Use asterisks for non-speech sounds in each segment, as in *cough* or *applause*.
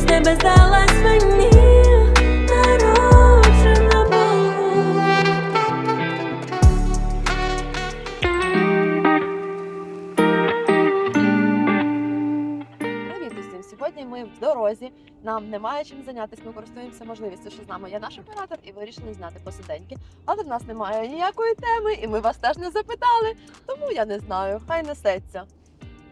з небес здалась мені, народжена Богом. Привіт усім! Сьогодні ми в дорозі. Нам немає чим зайнятися. Ми користуємося можливістю, що з нами є наш оператор, і вирішили зняти посиденьки. Але в нас немає ніякої теми, і ми вас теж не запитали. Тому я не знаю. Хай несеться.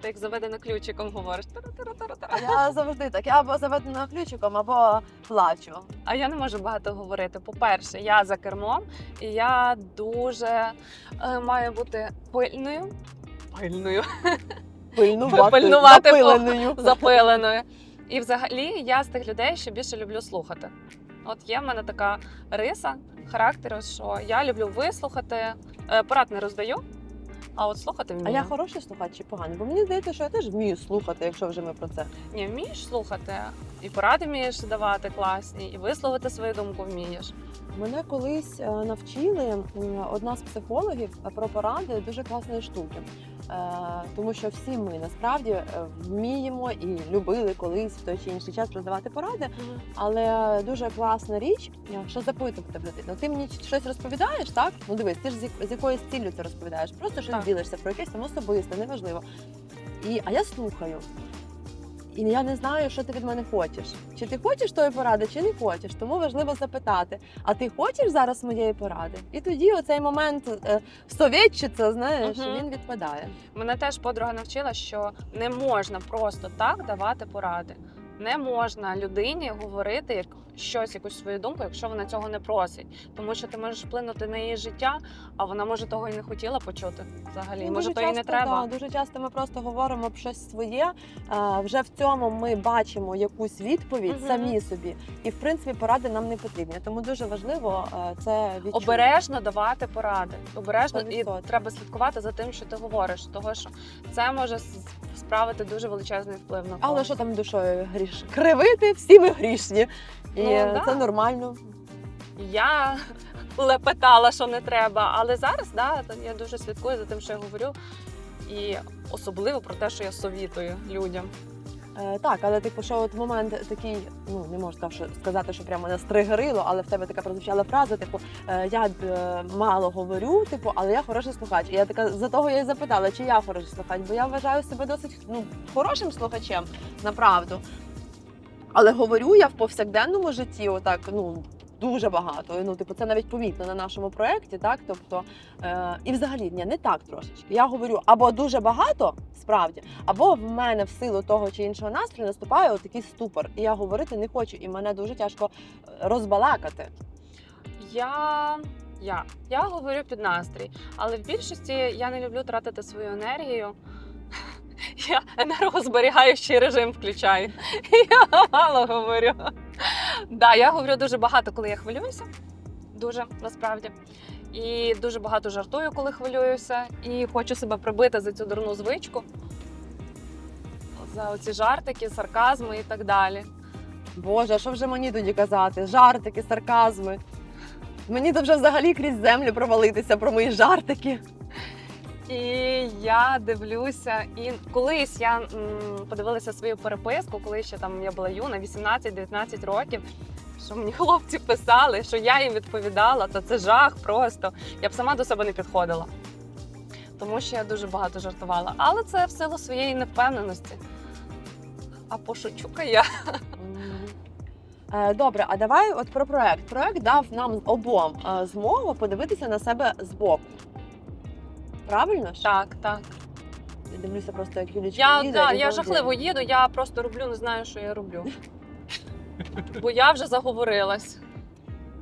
Ти як заведено ключиком говориш. Тара-тара-тара-тара. Я завжди так. Я або заведена ключиком, або плачу. А я не можу багато говорити. По-перше, я за кермом, і я дуже е, маю бути пильною. Пильною, Пильнувати, Пильнувати запиленою. запиленою. І взагалі я з тих людей, що більше люблю слухати. От є в мене така риса характеру, що я люблю вислухати, Е, порад не роздаю, а от слухати вмію. А я хороший слухач чи поганий? Бо мені здається, що я теж вмію слухати, якщо вже ми про це. Ні, вмієш слухати, і поради вмієш давати класні, і висловити свою думку вмієш. Мене колись е, навчили одна з психологів е, про поради дуже класної штуки. Е, Тому що всі ми насправді е, вміємо і любили колись в той чи інший час роздавати поради. Але дуже класна річ, е, що запитувати в людину. Ти мені щось розповідаєш, так? Ну дивись, ти ж з якоюсь ціллю це розповідаєш. Просто щось ділишся про якесь там особисте, неважливо. І, а я слухаю. І я не знаю, що ти від мене хочеш. Чи ти хочеш тої поради, чи не хочеш. Тому важливо запитати: а ти хочеш зараз моєї поради? І тоді оцей момент е, совєтчиця, знаєш, угу. він відпадає. Мене теж подруга навчила, що не можна просто так давати поради. Не можна людині говорити як щось, якусь свою думку, якщо вона цього не просить. Тому що ти можеш вплинути на її життя, а вона може того і не хотіла почути взагалі. Ну, може, то і не треба. Да, дуже часто ми просто говоримо про щось своє. А, вже в цьому ми бачимо якусь відповідь Мгм. самі собі, і в принципі поради нам не потрібні. Тому дуже важливо е, це відчути. Обережно давати поради. Обережно і 100%. треба слідкувати за тим, що ти говориш, того що це може справити дуже величезний вплив на Але що там душою гріш? Кривити всі ми грішні, і Ну, да. це нормально. Я лепетала, що не треба. Але зараз да, я дуже слідкую за тим, що я говорю. І особливо про те, що я совітую людям. Е, так, але типу, що от момент такий, ну не можу сказати, що прямо нас тригерило, але в тебе така прозвучала фраза, типу, е, я е, мало говорю, типу, але я хороший слухач. І я така за того я і запитала, чи я хороший слухач, бо я вважаю себе досить ну, хорошим слухачем, направду. Але говорю я в повсякденному житті, отак, ну. Дуже багато. Ну, типу, це навіть помітно на нашому проєкті, так? Тобто, е, і взагалі ні, не так трошечки. Я говорю або дуже багато, справді, або в мене в силу того чи іншого настрою наступає отакий ступор, і я говорити не хочу, і мене дуже тяжко е, розбалакати. Я, я, я говорю під настрій, але в більшості я не люблю тратити свою енергію. Я енергозберігаючий режим включаю. *laughs* Я мало говорю. Да, я говорю дуже багато, коли я хвилююся. Дуже насправді. І дуже багато жартую, коли хвилююся. І хочу себе прибити за цю дурну звичку. За оці жартики, сарказми і так далі. Боже, що вже мені тоді казати? Жартики, сарказми. Мені то вже взагалі крізь землю провалитися про мої жартики. І я дивлюся, і колись я подивилася свою переписку, коли ще там я була юна, 18-19 років. Що мені хлопці писали, що я їм відповідала, та це жах просто. Я б сама до себе не підходила. Тому що я дуже багато жартувала. Але це в силу своєї невпевненості. А пошучука я. Е, Добре, а давай от про проект. Проект дав нам обом е, змогу подивитися на себе збоку. Правильно ж? Так, так. Я дивлюся просто, як Юлічка Я, їде. да, і я балдею. жахливо їду, я просто роблю, не знаю, що я роблю. *laughs* Бо я вже заговорилась.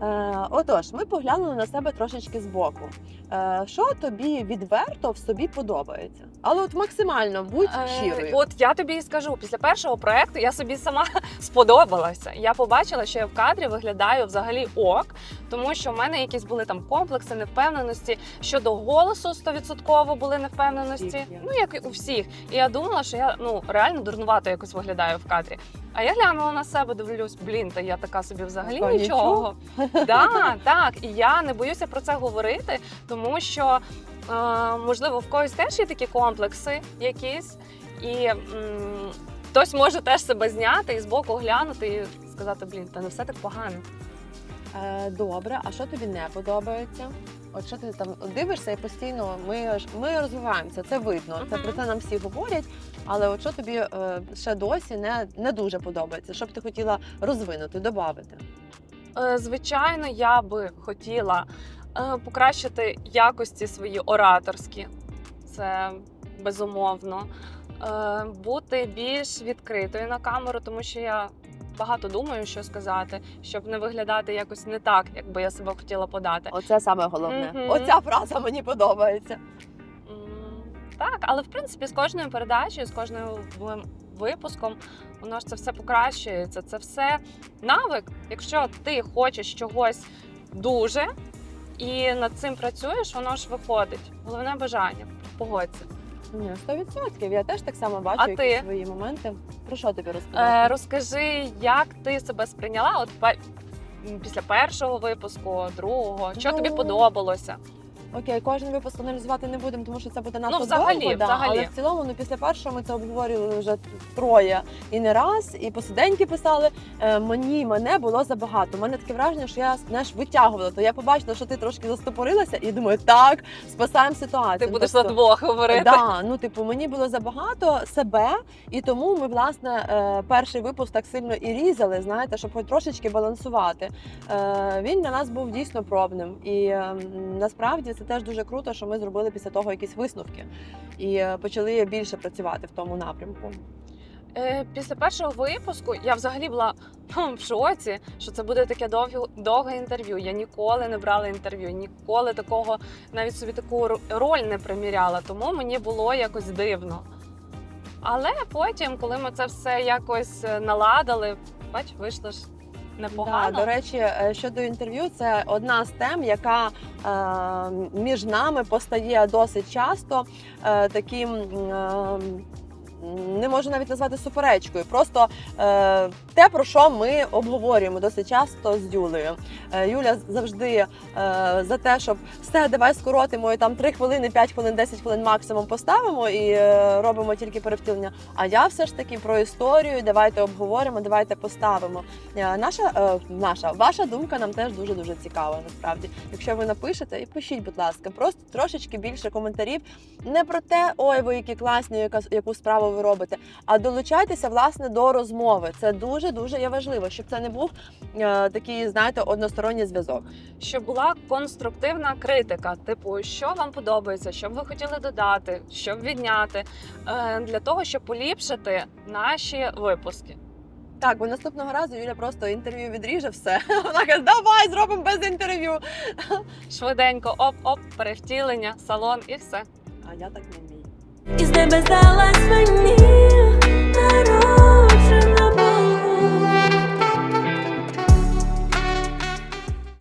Е, отож, ми поглянули на себе трошечки збоку. Е, що тобі відверто в собі подобається? Але от максимально будь Е, щирою. От я тобі і скажу, після першого проекту я собі сама *laughs* сподобалася. Я побачила, що я в кадрі виглядаю взагалі ок, тому що в мене якісь були там комплекси, невпевненості. Щодо голосу 100% були невпевненості. Всіх. Ну як і у всіх. І я думала, що я ну реально дурнувато якось виглядаю в кадрі. А я глянула на себе, дивлюсь, блін, та я така собі взагалі Така нічого. Да, так, і я не боюся про це говорити, тому що е, можливо в когось теж є такі комплекси якісь, і м, хтось може теж себе зняти і збоку глянути і сказати, блін, та не все так погано. Е, добре, а що тобі не подобається? От що ти там дивишся і постійно ми ж ми розвиваємося, це видно. Це про це нам всі говорять. Але от що тобі е, ще досі не, не дуже подобається? Що б ти хотіла розвинути, додати? Е, Звичайно, я би хотіла е, покращити якості свої ораторські. Це безумовно. Е, Бути більш відкритою на камеру, тому що я багато думаю, що сказати, щоб не виглядати якось не так, як би я себе хотіла подати. Оце саме головне. Мгм. Оця фраза мені подобається. М, Так, але в принципі з кожною передачею, з кожним ви- випуском, воно ж це все покращується. Це все навик. Якщо ти хочеш чогось дуже і над цим працюєш, воно ж виходить. Головне бажання. Погодься. Ні, 100%. Я теж так само бачу А якісь ти? свої моменти. Про що тобі Е, розкажи, як ти себе сприйняла? От після першого випуску, другого, що тобі Ну, подобалося? Окей, кожен випуск аналізувати не будемо, тому що це буде надто Ну, взагалі, довго, да, взагалі. але в цілому, ну після першого ми це обговорювали вже троє і не раз, і посиденьки писали. Е, мені мене було забагато. У мене таке враження, що я знаєш, витягувала. То я побачила, що ти трошки застопорилася, і думаю, так, спасаємо ситуацію. Ти Ну, будеш тобто, за двох говорити. Да, ну типу, мені було забагато себе, і тому ми власне е, перший випуск так сильно і різали, знаєте, щоб хоч трошечки балансувати. Е, Він для нас був дійсно пробним, і е, насправді це теж дуже круто, що ми зробили після того якісь висновки і е, почали більше працювати в тому напрямку. Е, Після першого випуску я взагалі була в шоці, що це буде таке довге, довге інтерв'ю. Я ніколи не брала інтерв'ю, ніколи такого навіть собі таку роль не приміряла, тому мені було якось дивно. Але потім, коли ми це все якось е, наладили, бач, вийшло ж непогано. Да, до речі, е, щодо інтерв'ю, це одна з тем, яка е, між нами постає досить часто е, таким. Е, не можу навіть назвати суперечкою, просто е, те, про що ми обговорюємо досить часто з Юлею. Е, Юля завжди е, за те, щоб все, давай скоротимо і там 3 хвилини, 5 хвилин, 10 хвилин максимум поставимо і е, робимо тільки перевтілення. А я все ж таки про історію. Давайте обговоримо, давайте поставимо. Е, Наша, е, наша, ваша думка нам теж дуже дуже цікава. Насправді, якщо ви напишете, і пишіть, будь ласка, просто трошечки більше коментарів. Не про те, ой, ви які класні, яка яку справу ви робите, а долучайтеся власне до розмови. Це дуже дуже є важливо, щоб це не був е, такий, знаєте, односторонній зв'язок. щоб була конструктивна критика, типу, що вам подобається, що б ви хотіли додати, що б відняти, е, для того, щоб поліпшити наші випуски. Так, бо наступного разу Юля просто інтерв'ю відріже все. *laughs* Вона каже, давай зробимо без інтерв'ю. Швиденько, оп-оп, перевтілення, салон і все. А я так не вмію. Із небе здалась мені дорога